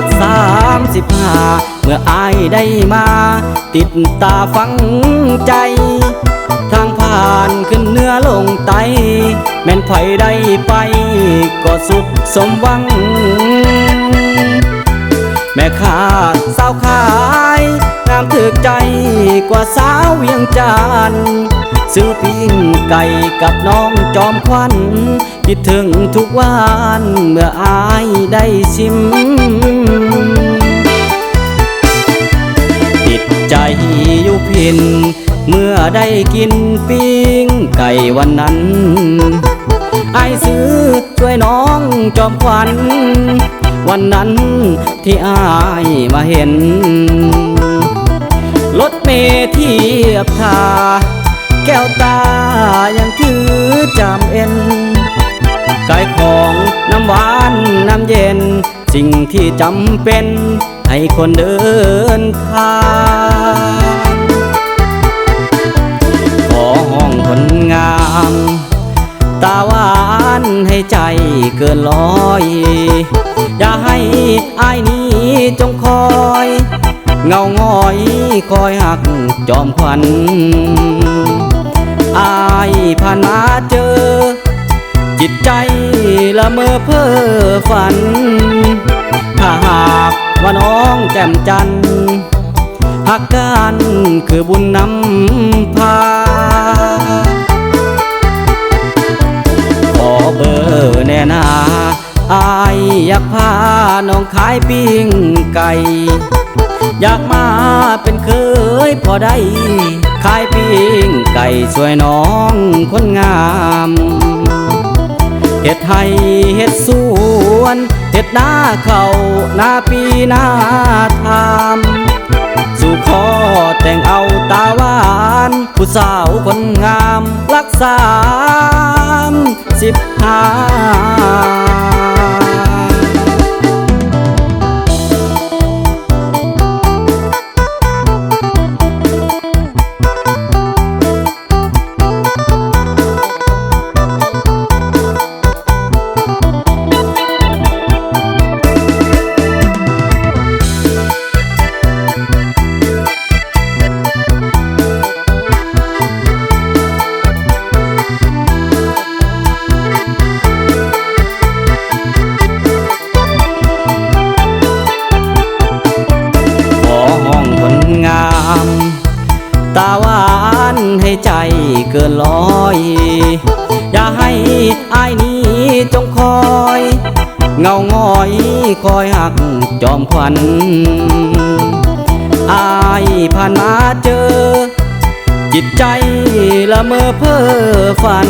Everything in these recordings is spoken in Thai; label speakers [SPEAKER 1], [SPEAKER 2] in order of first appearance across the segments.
[SPEAKER 1] ักสามสิบห้าเมื่ออายได้มา ติดตาฟังใจ ทางผ่านขึ้นเนื้อลงไต แม่นไผได้ไป ก็สุขสมหวัง แม่ค้าสาวขายงามถึกใจกว่าสาวเวียงจันทน์ ซื้อปิ้งไก่กับน้องจอมควันคิดถึงทุกวันเมื่ออายได้ชิม ติดใจอยู่พิน เมื่อได้กินปิ้งไก่วันนั้นไอซื้อช่วยน้องจอมควัน วันนั้นที่อายมาเห็น รถเมทียบทา แก้วตายังถือจำเอ็นกายของน้ำหวานน้ำเย็น สิ่งที่จำเป็น ให้คนเดินทางขอห้องคนงาม ตาหวานให้ใจเกินร้อย อย่าให้อายนี้จงคอยเงางอยคอยหักจอมควัน อายผ่านมาเจอ จิตใจละเมอเพ้อฝัน ถ้าหากว่าน้องแจ่มจันทร์หักกันคือบุญนำพา ขอเบอร์แน่นาอายอยากพาน้องขายปิ้งไก่ อยากมาเป็นเคยพอได้ ขายปิ้งไก่ช่วยน้องคนงามเฮ็ดให้เฮ็ดสวนเฮ็ดหน้าเขาหน้าปีหน้าทามสู่ขอแต่งเอาตาหวาน ผู้สาวคนงามรักสามสิบห้า ตาหวานให้ใจเกินร้อย อย่าให้อายนี้จงคอย เงาง้อยคอยหักจอมควันอายผ่านมาเจอ จิตใจละเมอเพ้อฝัน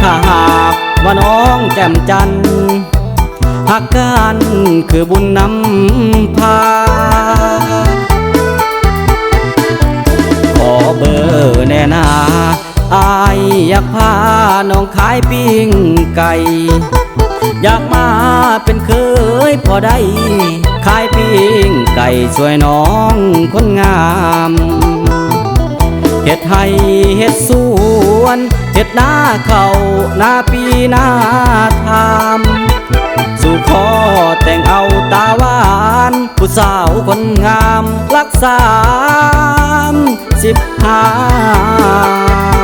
[SPEAKER 1] ถ้าหากว่าน้องแจ่มจันทร์หักกันคือบุญนำพาายอยากพาน้องขายปิ้งไก่ อยากมาเป็นเคยพอได้ ขายปิ้งไก่ช่วยน้องคนงามเฮ็ดให้เฮ็ดสวนเฮ็ดหน้าเขาหน้าปีหน้าทามสู่ขอแต่งเอาตาหวาน ผู้สาวคนงามรักสามสิบห้า